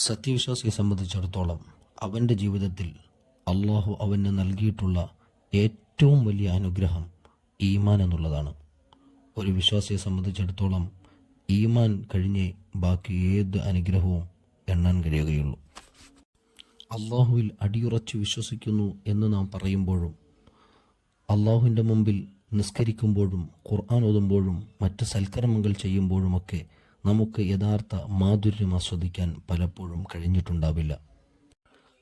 സത്യവിശ്വാസിയെ സംബന്ധിച്ചിടത്തോളം അവന്റെ ജീവിതത്തിൽ അള്ളാഹു അവന് നൽകിയിട്ടുള്ള ഏറ്റവും വലിയ അനുഗ്രഹം ഈമാൻ എന്നുള്ളതാണ്. ഒരു വിശ്വാസിയെ സംബന്ധിച്ചിടത്തോളം ഈമാൻ കഴിഞ്ഞേ ബാക്കി ഏത് അനുഗ്രഹവും എണ്ണാൻ കഴിയുകയുള്ളൂ. അള്ളാഹുവിൽ അടിയുറച്ച് വിശ്വസിക്കുന്നു എന്ന് നാം പറയുമ്പോഴും അള്ളാഹുവിന്റെ മുമ്പിൽ നിസ്കരിക്കുമ്പോഴും ഖുർആൻ ഓതുമ്പോഴും മറ്റ് സൽക്കർമ്മങ്ങൾ ചെയ്യുമ്പോഴുമൊക്കെ നമുക്ക് യഥാർത്ഥ മാധുര്യം ആസ്വദിക്കാൻ പലപ്പോഴും കഴിഞ്ഞിട്ടുണ്ടാവില്ല.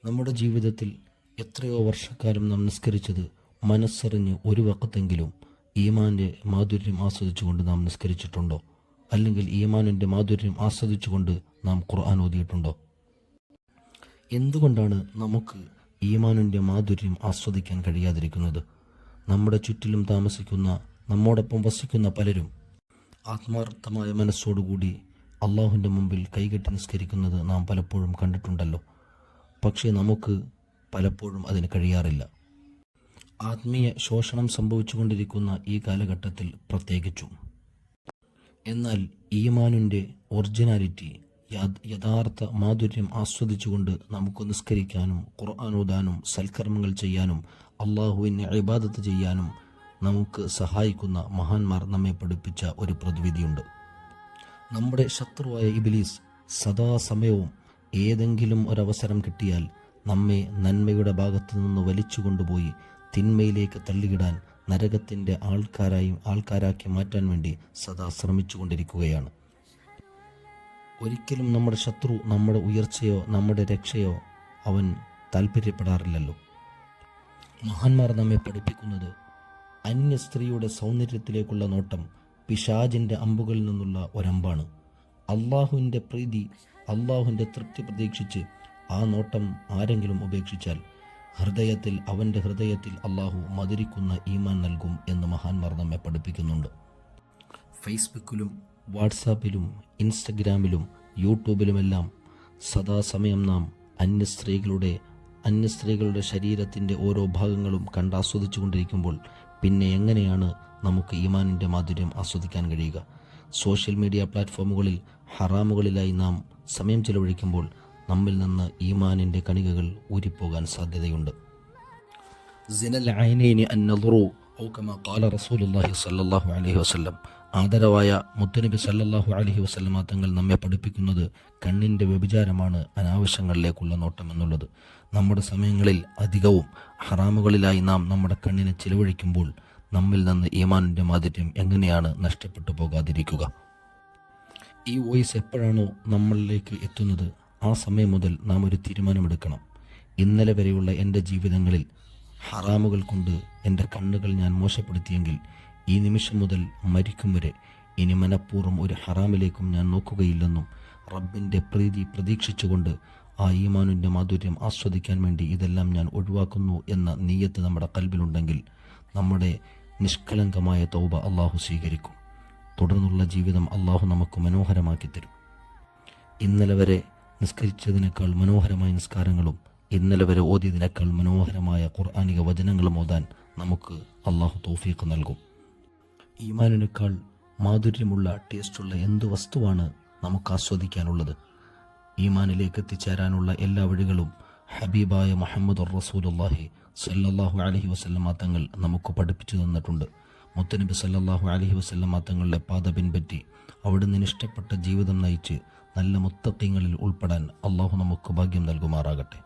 നമ്മുടെ ജീവിതത്തിൽ എത്രയോ വർഷക്കാലം നാം മനസ്സറിഞ്ഞ് ഒരു വക്കത്തെങ്കിലും ഈമാന്റെ മാധുര്യം ആസ്വദിച്ചുകൊണ്ട് നാം നിസ്കരിച്ചിട്ടുണ്ടോ? അല്ലെങ്കിൽ ഈമാനിന്റെ മാധുര്യം ആസ്വദിച്ചുകൊണ്ട് നാം ഖുർആൻ ഓതിയിട്ടുണ്ടോ? എന്തുകൊണ്ടാണ് നമുക്ക് ഈമാനിന്റെ മാധുര്യം ആസ്വദിക്കാൻ കഴിയാതിരിക്കുന്നത്? നമ്മുടെ ചുറ്റിലും താമസിക്കുന്ന നമ്മോടൊപ്പം വസിക്കുന്ന പലരും ആത്മാർത്ഥമായ മനസ്സോടുകൂടി അള്ളാഹുവിന്റെ മുമ്പിൽ കൈകെട്ടി നിസ്കരിക്കുന്നത് നാം പലപ്പോഴും കണ്ടിട്ടുണ്ടല്ലോ. പക്ഷേ നമുക്ക് പലപ്പോഴും അതിന് കഴിയാറില്ല. ആത്മീയ ശോഷണം സംഭവിച്ചുകൊണ്ടിരിക്കുന്ന ഈ കാലഘട്ടത്തിൽ പ്രത്യേകിച്ചും. എന്നാൽ ഈമാനുന്റെ ഒറിജിനാലിറ്റി യഥ- യഥാർത്ഥ മാധുര്യം ആസ്വദിച്ചുകൊണ്ട് നമുക്ക് നിസ്കരിക്കാനും ഖുർആൻ ഓതാനും സൽക്കർമ്മങ്ങൾ ചെയ്യാനും അള്ളാഹുവിനെ ഇബാദത്ത് ചെയ്യാനും നമുക്ക് സഹായിക്കുന്ന മഹാന്മാർ നമ്മെ പഠിപ്പിച്ച ഒരു പ്രതിവിധിയുണ്ട്. നമ്മുടെ ശത്രുവായ ഇബിലീസ് സദാസമയവും ഏതെങ്കിലും ഒരവസരം കിട്ടിയാൽ നമ്മെ നന്മയുടെ ഭാഗത്തു നിന്ന് വലിച്ചു കൊണ്ടുപോയി തിന്മയിലേക്ക് തള്ളിയിടാൻ നരകത്തിന്റെ ആൾക്കാരായും ആൾക്കാരാക്കി മാറ്റാൻ വേണ്ടി സദാ ശ്രമിച്ചുകൊണ്ടിരിക്കുകയാണ്. ഒരിക്കലും നമ്മുടെ ശത്രു നമ്മുടെ ഉയർച്ചയോ നമ്മുടെ രക്ഷയോ അവൻ താല്പര്യപ്പെടാറില്ലല്ലോ മഹാന്മാർ നമ്മെ പഠിപ്പിക്കുന്നത് അന്യ സ്ത്രീയുടെ സൗന്ദര്യത്തിലേക്കുള്ള നോട്ടം പിശാജിന്റെ അമ്പുകളിൽ നിന്നുള്ള ഒരമ്പാണ്. അള്ളാഹുവിന്റെ പ്രീതി അള്ളാഹുവിന്റെ തൃപ്തി പ്രതീക്ഷിച്ച് ആ നോട്ടം ആരെങ്കിലും ഉപേക്ഷിച്ചാൽ ഹൃദയത്തിൽ അവന്റെ ഹൃദയത്തിൽ അള്ളാഹു മധുരിക്കുന്ന ഈമാൻ നൽകും എന്ന് മഹാന്മാർ നമ്മെ പഠിപ്പിക്കുന്നുണ്ട്. ഫേസ്ബുക്കിലും വാട്സാപ്പിലും ഇൻസ്റ്റഗ്രാമിലും യൂട്യൂബിലുമെല്ലാം സദാസമയം നാം അന്യ സ്ത്രീകളുടെ അന്യ സ്ത്രീകളുടെ ശരീരത്തിന്റെ ഓരോ ഭാഗങ്ങളും കണ്ടാസ്വദിച്ചു കൊണ്ടിരിക്കുമ്പോൾ പിന്നെ എങ്ങനെയാണ് നമുക്ക് ഈമാനിന്റെ മാധുര്യം ആസ്വദിക്കാൻ കഴിയുക? സോഷ്യൽ മീഡിയ പ്ലാറ്റ്ഫോമുകളിൽ ഹറാമുകളിലായി നാം സമയം ചെലവഴിക്കുമ്പോൾ നമ്മിൽ നിന്ന് ഈമാനിന്റെ കണികകൾ ഊരിപ്പോകാൻ സാധ്യതയുണ്ട്. സിനൽ ഐനൈനി അൻ നദറു ഔ കമാ ഖാല റസൂലുള്ളാഹി സ്വല്ലല്ലാഹു അലൈഹി വസല്ലം. ആദരവായ മുത്തനബി സല്ലാഹു അലഹി വസ്ലമ തങ്ങൾ നമ്മെ പഠിപ്പിക്കുന്നത് കണ്ണിന്റെ വ്യഭിചാരമാണ് അനാവശ്യങ്ങളിലേക്കുള്ള നോട്ടം എന്നുള്ളത്. നമ്മുടെ സമയങ്ങളിൽ അധികവും ഹറാമുകളിലായി നാം നമ്മുടെ കണ്ണിനെ ചിലവഴിക്കുമ്പോൾ നമ്മിൽ നിന്ന് ഈമാനിന്റെ മാധുര്യം എങ്ങനെയാണ് നഷ്ടപ്പെട്ടു പോകാതിരിക്കുക? ഈ വോയിസ് എപ്പോഴാണോ നമ്മളിലേക്ക് എത്തുന്നത് ആ സമയം മുതൽ നാം ഒരു തീരുമാനമെടുക്കണം. ഇന്നലെ വരെയുള്ള എന്റെ ജീവിതങ്ങളിൽ ഹറാമുകൾ കൊണ്ട് എന്റെ കണ്ണുകൾ ഞാൻ മോശപ്പെടുത്തിയെങ്കിൽ ഈ നിമിഷം മുതൽ മരിക്കും വരെ ഇനി മനഃപൂർവം ഒരു ഹറാമിലേക്കും ഞാൻ നോക്കുകയില്ലെന്നും റബ്ബിന്റെ പ്രീതി പ്രതീക്ഷിച്ചുകൊണ്ട് ആ ഈമാനുവിന്റെ മാധുര്യം ആസ്വദിക്കാൻ വേണ്ടി ഇതെല്ലാം ഞാൻ ഒഴിവാക്കുന്നു എന്ന നീയത്ത് നമ്മുടെ കൽബിലുണ്ടെങ്കിൽ നമ്മുടെ നിഷ്കളങ്കമായ തൗബ അള്ളാഹു സ്വീകരിക്കും. തുടർന്നുള്ള ജീവിതം അള്ളാഹു നമുക്ക് മനോഹരമാക്കി തരും. ഇന്നലെ വരെ നിസ്കരിച്ചതിനേക്കാൾ മനോഹരമായ നിസ്കാരങ്ങളും ഇന്നലെ വരെ ഓതിയതിനേക്കാൾ മനോഹരമായ ഖുർആാനിക വചനങ്ങളും ഓതാൻ നമുക്ക് അള്ളാഹു തോഫീക്ക് നൽകും. ഈമാനിനേക്കാൾ മാധുര്യമുള്ള ടേസ്റ്റുള്ള എന്ത് വസ്തുവാണ് നമുക്ക് ആസ്വദിക്കാനുള്ളത്? ഈമാനിലേക്ക് എത്തിച്ചേരാനുള്ള എല്ലാ വഴികളും ഹബീബായ മുഹമ്മദ് റസൂലുല്ലാഹി സല്ലല്ലാഹു അലഹി വസല്ലമ തങ്ങൾ നമുക്ക് പഠിപ്പിച്ചു തന്നിട്ടുണ്ട്. മുത്തനബി സല്ലല്ലാഹു അലഹി വസല്ലമ തങ്ങളുടെ പാത പിൻപറ്റി അവിടുന്ന് ഇഷ്ടപ്പെട്ട ജീവിതം നയിച്ച് നല്ല മുത്തഖീങ്ങളിൽ ഉൾപ്പെടാൻ അള്ളാഹു നമുക്ക് ഭാഗ്യം നൽകുമാറാകട്ടെ.